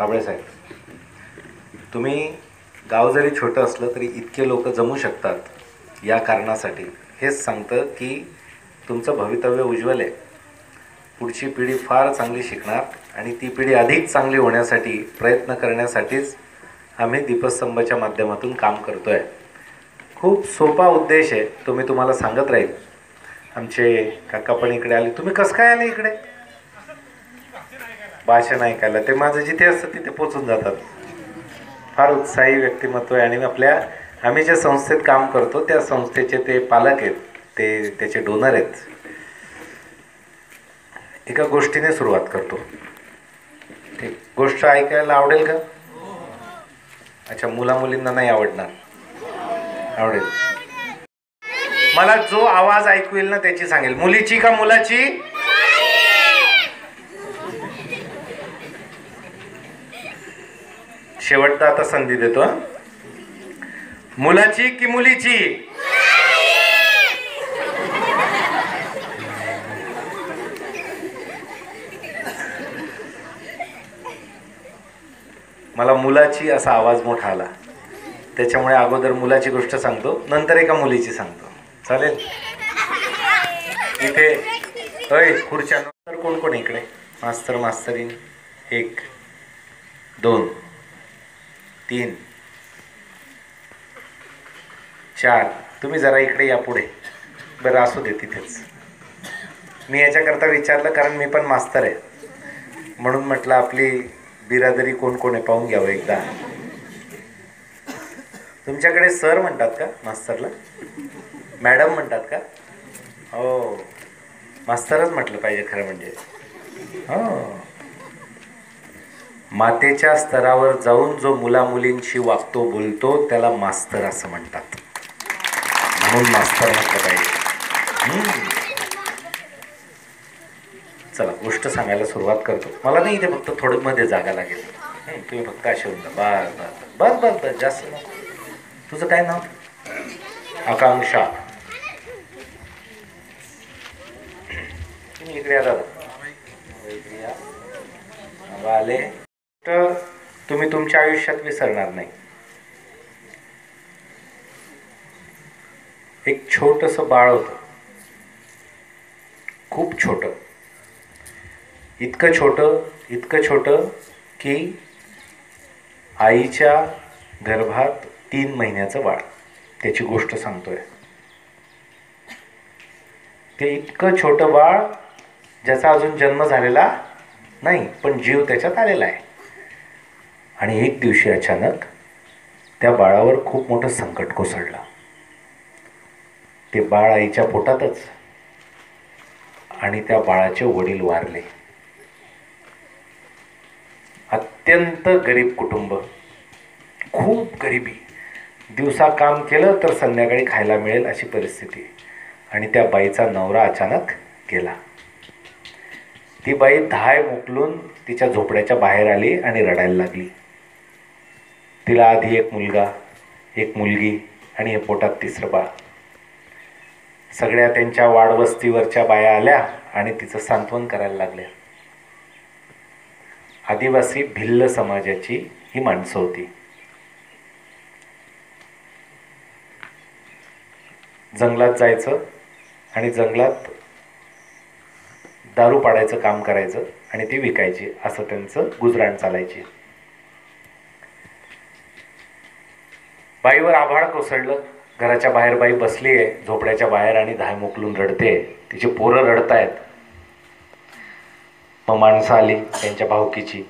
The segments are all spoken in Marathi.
कांबळे साहेब तुम्ही गाव जरी छोटं असलं तरी इतके लोक जमू शकतात या कारणासाठी. हेच सांगतं की तुमचं भवितव्य उज्ज्वल आहे. पुढची पिढी फार चांगली शिकणार आणि ती पिढी अधिक चांगली होण्यासाठी प्रयत्न करण्यासाठीच आम्ही दीपस्तंभाच्या माध्यमातून काम करतो आहे खूप सोपा उद्देश आहे तो मी तुम्हाला सांगत राहील. आमचे काका पण इकडे आले. तुम्ही कसं काय आले इकडे? भाषण ऐकायला. ते माझं जिथे असतं तिथे पोचून जातात. फार उत्साही व्यक्तिमत्व आहे आणि आपल्या आम्ही ज्या संस्थेत काम करतो त्या संस्थेचे ते पालक आहेत. ते त्याचे डोनर आहेत. एका गोष्टीने सुरुवात करतो. ठीक गोष्ट ऐकायला आवडेल का? अच्छा मुला मुलींना नाही आवडणार. आवडेल. मला जो आवाज ऐकू येईल ना त्याची सांगेल. मुलीची का मुलाची? शेवटचा आता संधी देतो मुलाची की मुलीची? मला मुलाची असा आवाज मोठा आला. त्याच्यामुळे अगोदर मुलाची गोष्ट सांगतो नंतर एका मुलीची सांगतो. चालेल? इथे होय खुर्च्या कोण कोण इकडे? मास्तर मास्तरीन. एक दोन. तीन. चार. तुम्ही जरा इकडे या पुढे. बरं असू दे तिथेच. मी याच्याकरता विचारलं कारण मी पण मास्तर आहे. म्हणून म्हटलं आपली बिरादरी कोण कोण आहे पाहून घ्यावं एकदा. तुमच्याकडे सर म्हणतात का मास्तरला? मॅडम म्हणतात का? हो. मास्तरच म्हटलं पाहिजे खरं म्हणजे. हो. मातेच्या स्तरावर जाऊन जो मुला मुलींशी वागतो बोलतो त्याला मास्तर असं म्हणतात. म्हणून मास्तर म्हटलं पाहिजे. चला गोष्ट सांगायला सुरुवात करतो. मला नाही इथे फक्त थोडं मध्ये जागा लागेल. तुम्ही फक्त असे होता बस बस बस बस बस जास्त तुझं काय नाव? आकांक्षा. तुम्ही इकडे आला आले. तर तुम्ही तुमच्या आयुष्यात विसरणार नाही. एक छोटस बाळ होतं. खूप छोटं. इतकं छोटं इतकं छोटं की आईच्या गर्भात तीन महिन्याचं बाळ. त्याची गोष्ट सांगतोय. ते इतकं छोटं बाळ ज्याचा अजून जन्म झालेला नाही पण जीव त्याच्यात आलेला आहे. आणि एक दिवशी अचानक त्या बाळावर खूप मोठं संकट कोसळलं. ते बाळ आईच्या पोटातच आणि त्या बाळाचे वडील वारले. अत्यंत गरीब कुटुंब. खूप गरिबी. दिवसा काम केलं तर संध्याकाळी खायला मिळेल अशी परिस्थिती. आणि त्या बाईचा नवरा अचानक गेला. ती बाई धाय मोकलून तिच्या झोपड्याच्या बाहेर आली आणि रडायला लागली. तिला आधी एक मुलगा एक मुलगी आणि हे पोटात तिसरं बाळ. सगळ्या त्यांच्या वाडवस्तीवरच्या बाया आल्या आणि तिचं सांत्वन करायला लागल्या. आदिवासी भिल्ल समाजाची ही माणसं होती. जंगलात जायचं आणि जंगलात दारू पाडायचं काम करायचं आणि ती विकायची असं त्यांचं गुजराण चालायचे. बाईवर आभाळ कोसळलं. घराच्या बाहेर बाई बसली आहे. झोपड्याच्या बाहेर आणि धाय मोकलून रडते तिची पोरं रडतायत. मग माणसं आली त्यांच्या भावकीची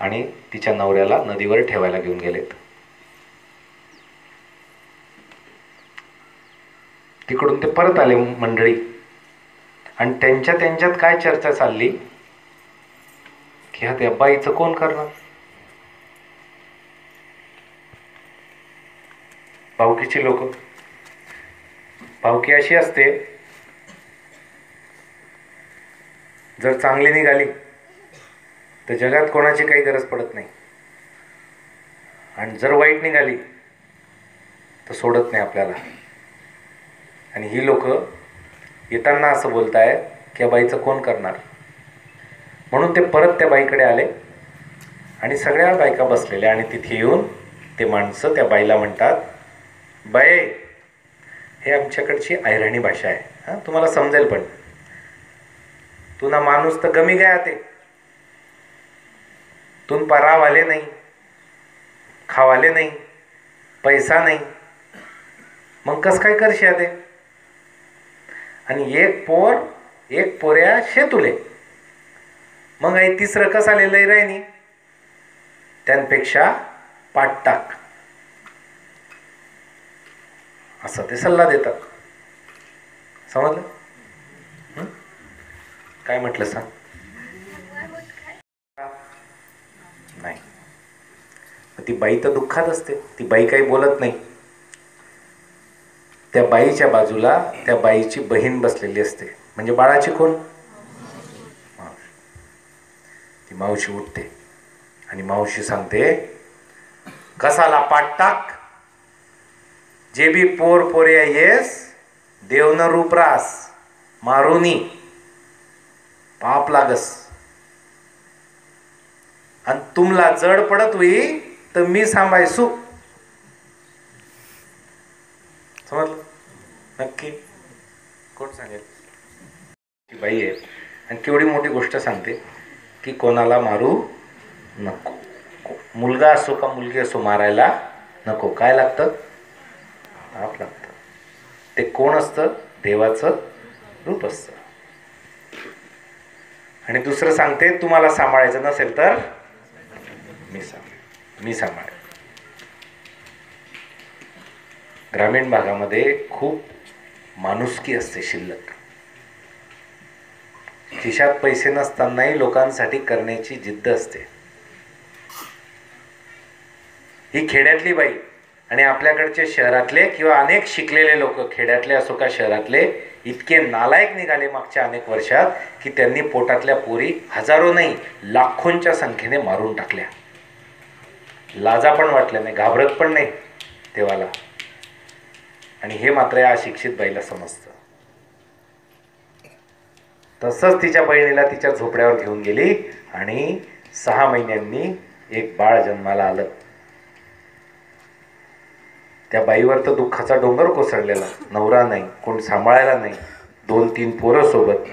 आणि तिच्या नवऱ्याला नदीवर ठेवायला घेऊन गेलेत. तिकडून ते परत आले मंडळी. आणि त्यांच्या त्यांच्यात काय चर्चा चालली? की ह्या त्या बाईचं कोण करणार? भावकीची लोक. भावकी अशी असते जर चांगली निघाली तर जगात कोणाची काही गरज पडत नाही. आणि जर वाईट निघाली तर सोडत नाही आपल्याला. आणि ही लोक येताना असं बोलताय की या बाईचं कोण करणार? म्हणून ते परत त्या बाईकडे आले आणि सगळ्या बायका बसलेल्या आणि तिथे येऊन ते माणसं त्या बाईला म्हणतात बाय हे आमच्याकडची ऐराणी भाषा आहे. हां तुम्हाला समजेल पण. तुना माणूस तर गमी गया ते. तून पराव आले नाही खावाले नाही पैसा नाही. मग कस काय करशी ते? आणि एक पोर एक पोऱ्या शेतुले. मग आई तिसरं कसं आलेलं राहिनी? त्यांपेक्षा पाठ टाक असं ते सल्ला देतात. समजलं? काय म्हटलं सांग? नाही. ती बाई तर दुःखात असते. ती बाई काही बोलत नाही. त्या बाईच्या बाजूला त्या बाईची बहीण बसलेली असते. म्हणजे बाळाची कोण? ती मावशी उठते आणि मावशी सांगते कसाला पाठ टाक जे बी पोर पोऱ्या येस देवन रूपरास मारुनी. पाप लागस. आणि तुमला जड पडत होई तर मी सांभायसू. समजलं? नक्की. कोण सांगेल? बाई आहे. आणि केवढी मोठी गोष्ट सांगते की कोणाला मारू नको. मुलगा असो का मुलगी असो मारायला नको. काय लागतं? पाप लागतं ते कोण असतं? देवाचं रूप असतं. आणि दुसरं सांगते तुम्हाला सांभाळायचं नसेल तर मी सांभाळ मी सांभाळ ग्रामीण भागामध्ये खूप माणुसकी असते शिल्लक. खिशात पैसे नसतानाही लोकांसाठी करण्याची जिद्द असते. ही खेड्यातली बाई आणि आपल्याकडचे शहरातले किंवा अनेक शिकलेले लोक खेड्यातले असो का शहरातले इतके नालायक निघाले मागच्या अनेक वर्षात की त्यांनी पोटातल्या पोरी हजारो नाही लाखोंच्या संख्येने मारून टाकल्या. लाजा पण वाटल्या नाही घाबरत पण नाही देवाला. आणि हे मात्र या अशिक्षित बाईला समजतं. तसंच तिच्या बहिणीला तिच्या झोपड्यावर घेऊन गेली आणि सहा महिन्यांनी एक बाळ जन्माला आलं. त्या बाईवर तर दुःखाचा डोंगर कोसळलेला. नवरा नाही कोण सांभाळायला नाही. दोन तीन पोरं सोबत.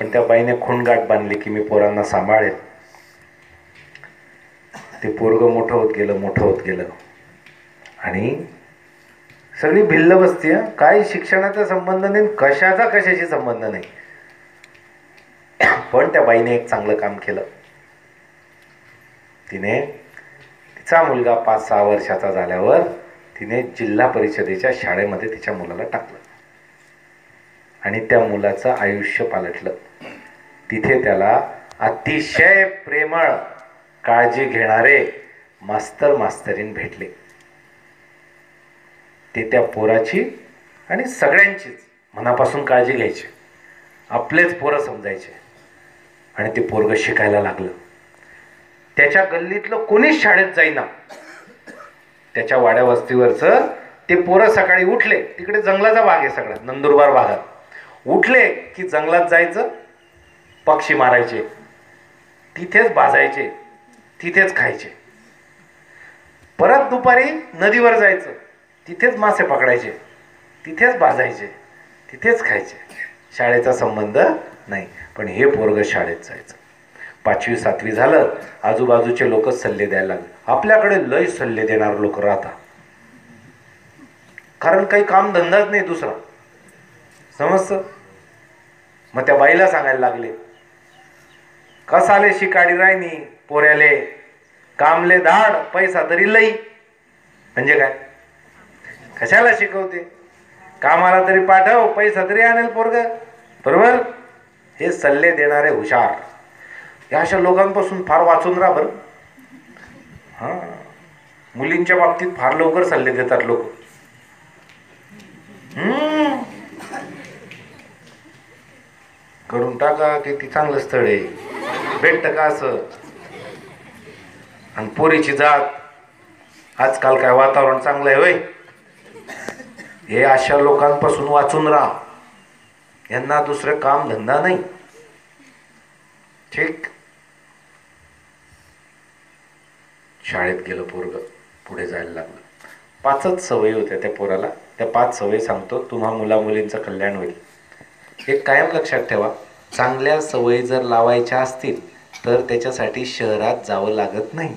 पण त्या बाईने खूणगाठ बांधली की मी पोरांना सांभाळेल. ते पोरग मोठं होत गेलं मोठं होत गेलं. आणि सगळी भिल्ल बसते काही काय शिक्षणाचा संबंध नाही कशाचा कशाशी संबंध नाही. पण त्या बाईने एक चांगलं काम केलं. तिने तिचा मुलगा पाच सहा वर्षाचा झाल्यावर तिने जिल्हा परिषदेच्या शाळेमध्ये तिच्या मुलाला टाकलं. आणि त्या मुलाचं आयुष्य पालटलं. तिथे त्याला अतिशय प्रेमळ काळजी घेणारे मास्तर मास्तरीन भेटले. ते त्या पोराची आणि सगळ्यांचीच मनापासून काळजी घ्यायची. आपलेच पोरं समजायचे. आणि ते पोरग शिकायला लागलं. त्याच्या गल्लीतलं कोणीच शाळेत जाईना. त्याच्या वाड्या वस्तीवरचं ते पोरं सकाळी उठले. तिकडे जंगलाचा भाग आहे सगळा नंदुरबार भागात. उठले की जंगलात जायचं पक्षी मारायचे. तिथेच भाजायचे तिथेच खायचे. परत दुपारी नदीवर जायचं तिथेच मासे पकडायचे तिथेच भाजायचे तिथेच खायचे. शाळेचा संबंध नाही पण हे पोरग शाळेत जायचं. पाचवी सातवी झालं आजूबाजूचे लोक सल्ले द्यायला लागले. आपल्याकडे लय सल्ले देणार लोक राहतात. कारण काही काम धंदाच नाही दुसरा. समजतं? मग त्या बाईला सांगायला लागले कसाले शिकाडी रायनी पोऱ्याले? कामले धाड पैसा तरी लई. म्हणजे काय? कशाला शिकवते? कामाला तरी पाठव पैसा तरी आणेल पोरग. बरोबर? हे सल्ले देणारे हुशार. या अशा लोकांपासून फार वाचून राहा बरं. हां? मुलींच्या बाबतीत फार लवकर सल्ले देतात लोक. करून टाका की ती चांगलं स्थळ आहे. भेटतं का असं? आणि पोरीची जात. आजकाल काय वातावरण चांगलं आहे होय? हे अशा लोकांपासून वाचून राहा. यांना दुसरं काम धंदा नाही. ठीक? शाळेत गेलं पोरग पुढे जायला लागलं. पाचच सवयी होत्या त्या पोराला. त्या पाच सवयी सांगतो तुम्हा मुला मुलींचं कल्याण होईल. हे कायम लक्षात ठेवा चांगल्या सवयी जर लावायच्या असतील तर त्याच्यासाठी शहरात जावं लागत नाही.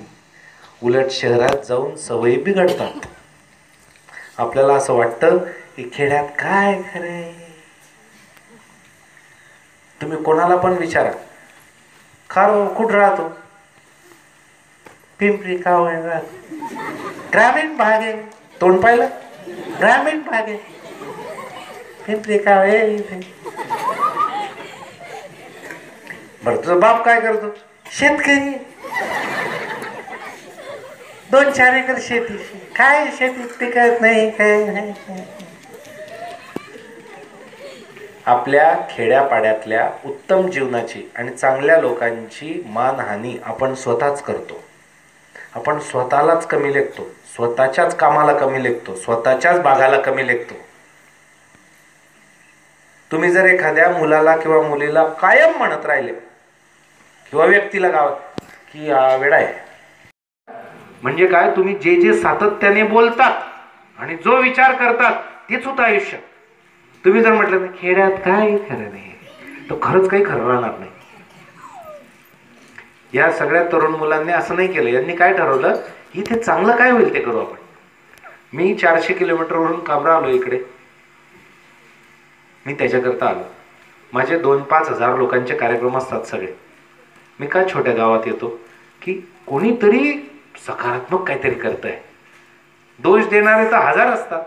उलट शहरात जाऊन सवयी बिघडतात. आपल्याला असं वाटतं की खेड्यात काय खरे तुम्ही कोणाला पण विचारा. खार कुठं राहतो? पिंपरी का ग्रामीण भाग आहे तोंड पाहिलं ग्रामीण भाग। आहे पिंपरी का बरं तुझा बाप काय करतो? शेतकरी दोन चार एकर शेती काय शेतीत पिकत नाही काय नाही. आपल्या खेड्यापाड्यातल्या उत्तम जीवनाची आणि चांगल्या लोकांची मानहानी आपण स्वतःच करतो. आपण स्वतःलाच कमी लेखतो. स्वतःच्याच कामाला कमी लेखतो. स्वतःच्याच भागाला कमी लेखतो. तुम्ही जर एखाद्या मुलाला किंवा मुलीला कायम म्हणत राहिले किंवा व्यक्तीला गावात की हा वेळा आहे. म्हणजे काय? तुम्ही जे जे सातत्याने बोलतात आणि जो विचार करतात तेच होतं आयुष्य. तुम्ही जर म्हटलं ना खेड्यात काय खरं नाही? तो खरंच काही खरं राहणार नाही. या सगळ्या तरुण मुलांनी असं नाही केलं. यांनी काय ठरवलं? इथे चांगलं काय होईल ते करू आपण. मी चारशे किलोमीटरवरून काबरा आलो इकडे. मी त्याच्याकरता आलो. माझे दोन पाच हजार लोकांचे कार्यक्रम असतात सगळे. मी का छोट्या गावात येतो? की कोणीतरी सकारात्मक काहीतरी करत आहे दोष देणारे तर हजार असतात.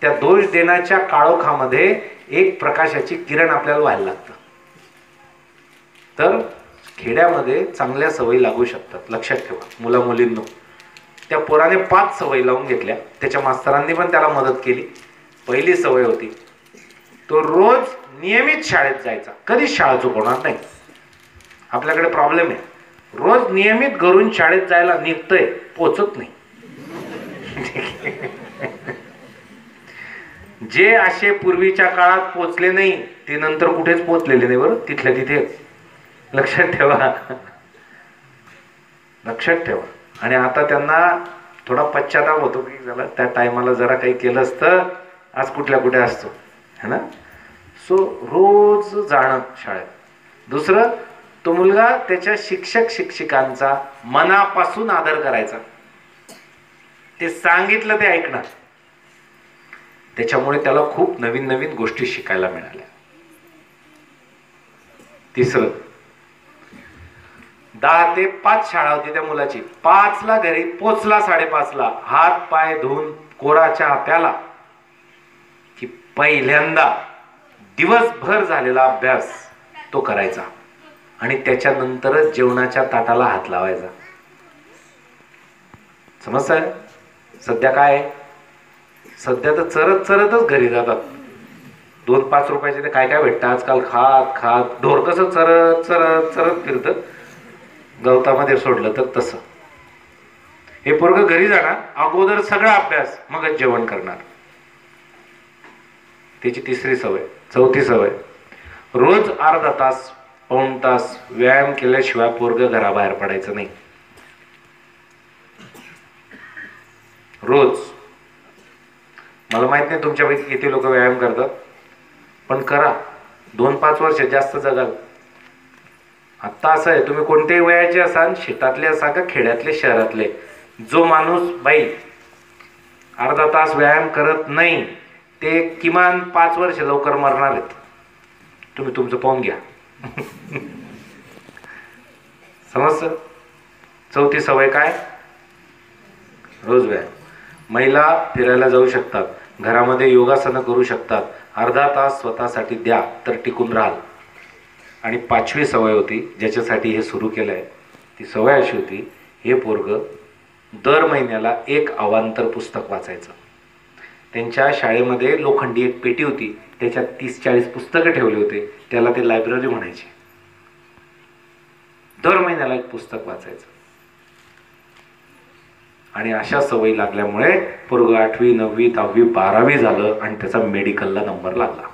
त्या दोष देण्याच्या काळोखामध्ये एक प्रकाशाची किरण आपल्याला व्हायला लागतं. तर खेड्यामध्ये चांगल्या सवयी लागू शकतात. लक्षात ठेवा. मुला मुलींनो त्या पोराने पाच सवयी लावून घेतल्या. त्याच्या मास्तरांनी पण त्याला मदत केली. पहिली सवय होती तो रोज नियमित शाळेत जायचा. कधीच शाळा चुकवणार नाही. आपल्याकडे प्रॉब्लेम आहे. रोज नियमित घरून शाळेत जायला निघतंय पोचत नाही. जे असे पूर्वीच्या काळात पोचले नाही ते नंतर कुठेच पोचलेले नाही बरं. तिथल्या तिथेच लक्षात ठेवा. लक्षात ठेवा. आणि आता त्यांना थोडा पश्चाताप होतो की झाला त्या टायमाला जरा काही केलं असतं आज कुठल्या कुठे असतो है ना? सो रोज जाणं शाळेत. दुसरं तो मुलगा त्याच्या शिक्षक शिक्षिकांचा मनापासून आदर करायचा. ते सांगितलं ते ऐकणार त्याच्यामुळे त्याला खूप नवीन नवीन गोष्टी शिकायला मिळाल्या. तिसरं दहा ते पाच शाळा होती त्या मुलाची. पाचला घरी पोचला साडेपाचला. हात पाय धुवून कोरा चहा प्याला की पहिल्यांदा दिवसभर झालेला अभ्यास तो करायचा. आणि त्याच्यानंतरच जेवणाच्या ताटाला हात लावायचा. समजतंय? सध्या काय सध्या तर चरत चरतच घरी जातात. दोन पाच रुपयाचे ते काय काय भेटतं? आजकाल खात खात ढोर कसं चरत चरत चरत फिरतं. गवतामध्ये सोडलं तर तसं. हे पोरग घरी जाणार अगोदर सगळा अभ्यास मगच जेवण करणार. त्याची तिसरी सवय चौथी सवय. रोज अर्धा तास पाऊण तास व्यायाम केल्याशिवाय पोरग घराबाहेर पडायचं नाही. रोज. मला माहीत नाही तुमच्यापैकी किती लोक व्यायाम करतात पण करा. दोन पाच वर्ष जास्त जगाल. आत्ता असं आहे तुम्ही कोणत्याही वयाचे असाल शेतातले असा का खेड्यातले शहरातले जो माणूस बाई अर्धा तास व्यायाम करत नाही ते किमान पाच वर्ष लवकर मरणार आहेत. तुम्ही तुमचं पाहून घ्या. समजतं? चौथी सवय काय? रोज व्यायाम. महिला फिरायला जाऊ शकतात घरामध्ये योगासनं करू शकतात अर्धा तास स्वतःसाठी द्या तर टिकून राहाल. आणि पाचवी सवय होती ज्याच्यासाठी हे सुरू केलं आहे ती सवय अशी होती हे पोरग दर महिन्याला एक अवांतर पुस्तक वाचायचं. त्यांच्या शाळेमध्ये लोखंडी एक पेटी होती त्याच्यात तीस चाळीस पुस्तकं ठेवली होते त्याला ते लायब्ररी म्हणायचे. दर महिन्याला एक पुस्तक वाचायचं. आणि अशा सवयी लागल्यामुळे पोरग आठवी नववी दहावी बारावी झालं आणि त्याचा मेडिकलला नंबर लागला.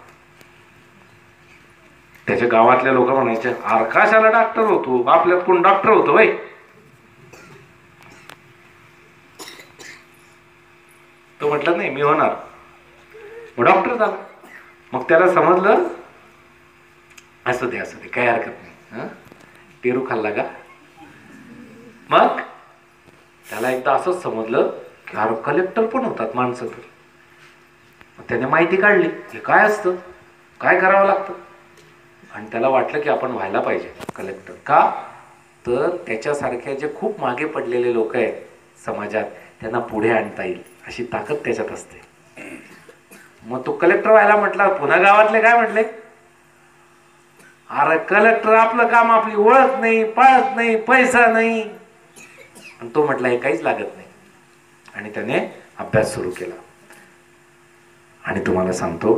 त्याच्या गावातल्या लोक म्हणायचे आरकाशाला डॉक्टर होतो? आपल्यात कोण डॉक्टर होतो बाई तो म्हटलं नाही मी होणार. मग डॉक्टर झाला. मग त्याला समजलं असं दे असं दे काही हरकत नाही हं? पेरू खाल्ला का? मग त्याला एकदा असंच समजलं की अरे कलेक्टर पण होतात माणसं तर. मग त्याने माहिती काढली हे काय असतं? काय करावं लागतं? आणि त्याला वाटलं की आपण व्हायला पाहिजे कलेक्टर का? तर त्याच्यासारख्या जे खूप मागे पडलेले लोक आहेत समाजात त्यांना पुढे आणता येईल अशी ताकद त्याच्यात असते. मग तो कलेक्टर व्हायला म्हटला पुन्हा गावातले काय म्हटले? अरे कलेक्टर आपलं काम आपली ओळख नाही पळत नाही पैसा नाही. आणि तो म्हटला हे काहीच लागत नाही. आणि त्याने अभ्यास सुरू केला. आणि तुम्हाला सांगतो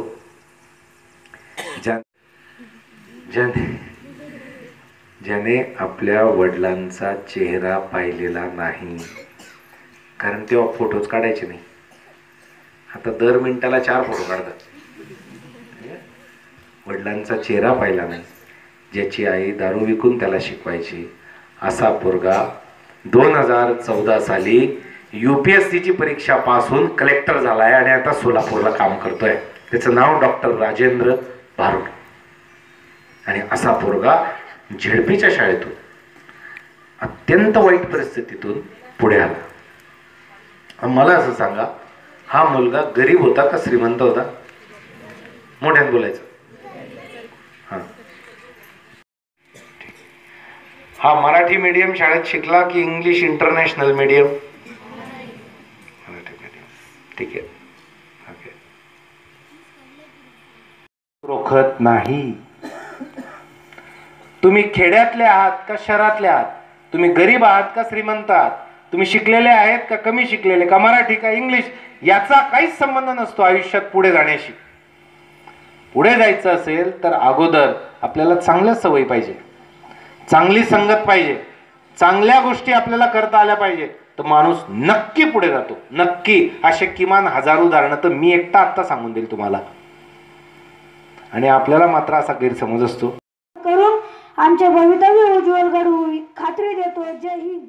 ज्या ज्याने ज्याने आपल्या वडिलांचा चेहरा पाहिलेला नाही. कारण तेव्हा फोटोज काढायचे नाही. आता दर मिनिटाला चार फोटो काढतात. वडिलांचा चेहरा पाहिला नाही. ज्याची आई दारू विकून त्याला शिकवायची. असा पोरगा दोन हजार चौदा साली यू पी एस सीची परीक्षा पास होऊन कलेक्टर आहे आणि आता सोलापूरला काम करतोय. त्याचं नाव डॉक्टर राजेंद्र भारुड. आणि असा पोरगा झेडपीच्या शाळेतून अत्यंत वाईट परिस्थितीतून पुढे आला. मला असं सांगा हा मुलगा गरीब होता का श्रीमंत होता? मोठ्यात बोलायचं. हा. हा मराठी मीडियम शाळेत शिकला की English international medium Marathi medium ठीक आहे. ओके रोखत नाही. तुम्ही खेड्यातले आहात का शहरातले आहात? तुम्ही गरीब आहात का श्रीमंत आहात? तुम्ही शिकलेले आहेत का कमी शिकलेले का मराठी का इंग्लिश? याचा काहीच संबंध नसतो आयुष्यात पुढे जाण्याशी. पुढे जायचं असेल तर अगोदर आपल्याला चांगल्या सवयी पाहिजे. चांगली संगत पाहिजे. चांगल्या गोष्टी आपल्याला करता आल्या पाहिजे. तर माणूस नक्की पुढे जातो. नक्की असे किमान हजार उदाहरणं तर मी एकटा आत्ता सांगून देईल तुम्हाला. आणि आपल्याला मात्र असा गैरसमज असतो. आमचे भवितव्य उज्ज्वल घडवू खात्री देतो जय हिंद.